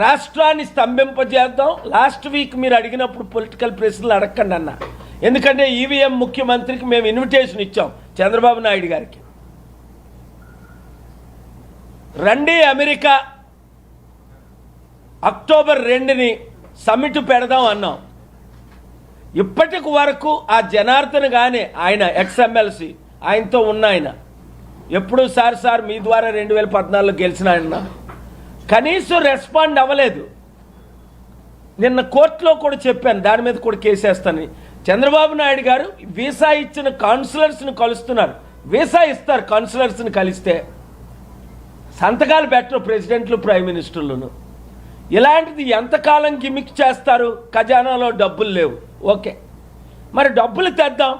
రాష్ట్రాన్ని స్తంభింపజేద్దాం. Last week మీరు అడిగినప్పుడు పొలిటికల్ ప్రశ్నలు అడగండి అన్న. ఎందుకంటే ఈవీఎం ముఖ్యమంత్రికి మేము ఇన్విటేషన్ ఇచ్చాం చంద్రబాబు నాయుడు గారికి. రండి అమెరికా. అక్టోబర్ రెండుని సమ్మిట్ పెడదాం అన్నాం. ఇప్పటికి వరకు ఆ జనార్దన్ గానే ఆయన ఎక్స్ఎమ్మెల్సీ ఆయనతో ఉన్న ఆయన. ఎప్పుడు సార్ సార్ మీ ద్వారా రెండు వేల పద్నాలుగులో గెలిచిన ఆయన. కనీసం రెస్పాండ్ అవ్వలేదు. నిన్న కోర్టులో కూడా చెప్పాను దాని మీద కూడా కేసేస్తానని చంద్రబాబు నాయుడు గారు వీసా ఇచ్చిన కౌన్సిలర్స్ని కలుస్తున్నారు. వీసా ఇస్తారు కౌన్సిలర్స్ని కలిస్తే. సంతకాలు పెట్టరు ప్రెసిడెంట్లు ప్రైమ్ మినిస్టర్లను ఇలాంటిది ఎంతకాలం గిమిక్ చేస్తారు? ఖజానాలో డబ్బులు లేవు. ఓకే. మరి డబ్బులు తెద్దాం.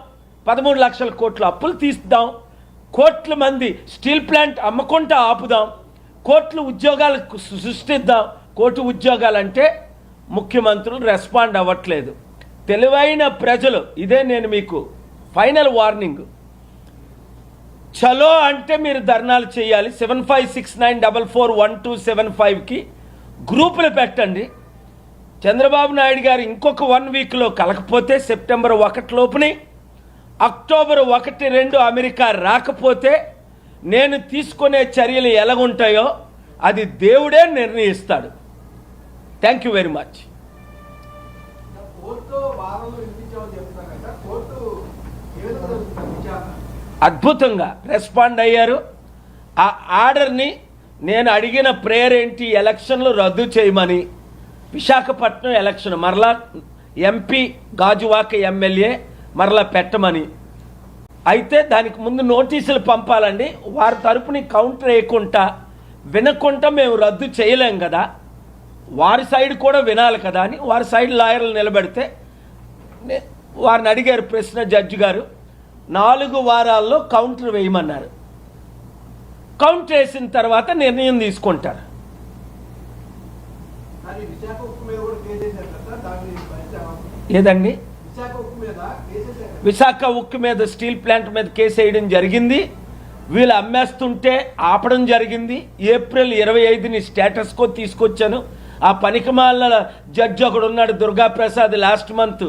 పదమూడు లక్షల కోట్లు అప్పులు తీస్తాం కోట్ల మంది స్టీల్ ప్లాంట్ అమ్మకుండా ఆపుదాం. కోట్లు ఉద్యోగాలు సృష్టిద్దాం. కోటి ఉద్యోగాలంటే ముఖ్యమంత్రులు రెస్పాండ్ అవ్వట్లేదు. తెలివైన ప్రజలు ఇదే నేను మీకు ఫైనల్ వార్నింగ్. చలో అంటే మీరు ధర్నాలు చేయాలి. Seven five six nine double four one two seven ఫైవ్కి గ్రూపులు పెట్టండి. చంద్రబాబు నాయుడు గారు ఇంకొక వన్ వీక్లో కలకపోతే సెప్టెంబర్ ఒకటి లోపుని అక్టోబర్ ఒకటి రెండు అమెరికా రాకపోతే నేను తీసుకునే చర్యలు ఎలాగుంటాయో అది దేవుడే నిర్ణయిస్తాడు. థ్యాంక్ యూ వెరీ మచ్ అద్భుతంగా రెస్పాండ్ అయ్యారు. ఆ ఆర్డర్ని నేను అడిగిన ప్రేయర్ ఏంటి? ఎలక్షన్లు రద్దు చేయమని. విశాఖపట్నం ఎలక్షన్ మరలా ఎంపీ గాజువాక ఎమ్మెల్యే మరలా పెట్టమని. అయితే దానికి ముందు నోటీసులు పంపాలండి. వారి తరపుని కౌంటర్ వేయకుండా వినకుండా మేము రద్దు చేయలేం కదా. వారి సైడ్ కూడా వినాలి కదా అని వారి సైడ్ లాయర్లు నిలబెడితే వారిని అడిగారు ప్రశ్న జడ్జి గారు. నాలుగు వారాల్లో కౌంటర్ వేయమన్నారు. కౌంటర్ వేసిన తర్వాత నిర్ణయం తీసుకుంటారు. ఏదండి? విశాఖ ఉక్కు మీద స్టీల్ ప్లాంట్ మీద కేసు వేయడం జరిగింది. వీళ్ళు అమ్మేస్తుంటే ఆపడం జరిగింది. ఏప్రిల్ ఇరవై ఐదుని స్టేటస్కో తీసుకొచ్చాను. ఆ పనికిమాల జడ్జి ఒకడు ఉన్నాడు లాస్ట్ మంత్